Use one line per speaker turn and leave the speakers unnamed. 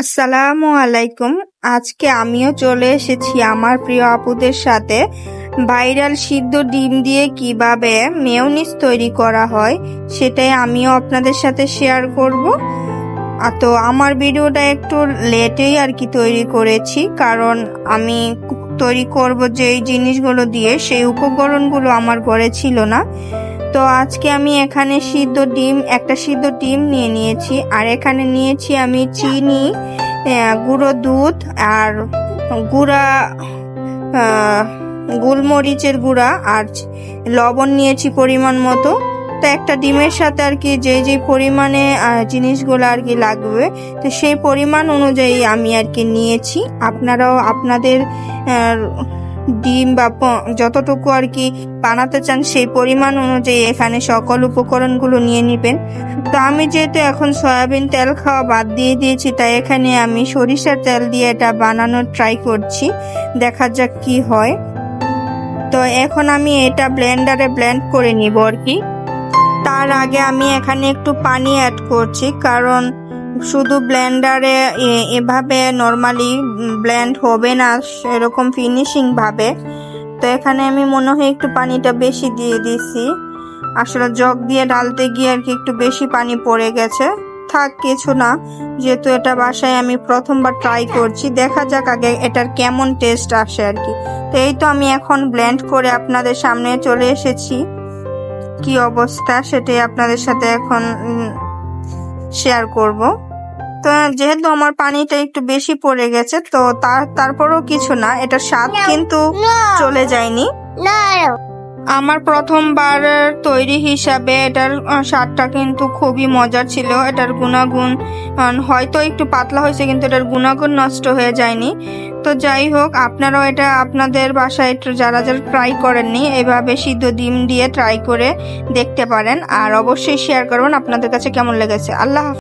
আসসালামু আলাইকুম। আজকে আমিও চলে এসেছি আমার প্রিয় আপুদের সাথে। ভাইরাল সিদ্ধ ডিম দিয়ে কীভাবে মেয়নিজ তৈরি করা হয়, সেটাই আমিও আপনাদের সাথে শেয়ার করব। তো আমার ভিডিওটা একটু লেটেই আর কি তৈরি করেছি, কারণ আমি তৈরি করব যেই জিনিসগুলো দিয়ে, সেই উপকরণগুলো আমার ঘরে ছিল না। তো আজকে আমি এখানে সিদ্ধ ডিম, একটা সিদ্ধ ডিম নিয়ে নিয়েছি। আর এখানে নিয়েছি আমি চিনি গুঁড়ো দুধ আর গুঁড়া গোলমরিচের গুঁড়া আর লবণ নিয়েছি পরিমাণ মতো। তো একটা ডিমের সাথে আর কি যে যে পরিমাণে জিনিসগুলো আর কি লাগবে, তো সেই পরিমাণ অনুযায়ী আমি আর কি নিয়েছি। আপনারাও আপনাদের ডিম বা যতটুকু আর কি বানাতে চান সেই পরিমাণ অনুযায়ী এখানে সকল উপকরণগুলো নিয়ে নেবেন। তো আমি যেহেতু এখন সয়াবিন তেল খাওয়া বাদ দিয়ে দিয়েছি, তাই এখানে আমি সরিষার তেল দিয়ে এটা বানানোর ট্রাই করছি। দেখা যাক কি হয়। তো এখন আমি এটা ব্লেন্ডারে ব্লেন্ড করে নিব আর কি। তার আগে আমি এখানে একটু পানি অ্যাড করছি, কারণ শুধু ব্লেন্ডারে এভাবে নর্মালি ব্লেন্ড হবে না, সেরকম ফিনিশিং ভাবে। তো এখানে আমি মনে হয় একটু পানিটা বেশি দিয়ে দিছি। আসলে জগ দিয়ে ঢালতে গিয়ে আর কি একটু বেশি পানি পড়ে গেছে। থাক, কিছু না। যেহেতু এটা বাসায় আমি প্রথমবার ট্রাই করছি, দেখা যাক আগে এটার কেমন টেস্ট আসে আর কি। তো এই তো আমি এখন ব্লেন্ড করে আপনাদের সামনে চলে এসেছি। কি অবস্থা, সেটাই আপনাদের সাথে এখন শেয়ার করব। তো যেহেতু আমার পানিটা একটু বেশি পড়ে গেছে তো তার তারপরেও কিছু না এটা স্বাদ কিন্তু চলে যায়নি। আমার প্রথমবার তৈরি হিসাবে এটার স্বাদটা কিন্তু খুবই মজার ছিল। এটার গুণাগুণ হয়তো একটু পাতলা হয়েছে, কিন্তু এটার গুণাগুণ নষ্ট হয়ে যায়নি। তো যাই হোক, আপনারাও এটা আপনাদের বাসায় একটু যারা যারা ট্রাই করেননি, এভাবে সিদ্ধ ডিম দিয়ে ট্রাই করে দেখতে পারেন। আর অবশ্যই শেয়ার করবেন। আপনাদের কাছে কেমন লেগেছে? আল্লাহ।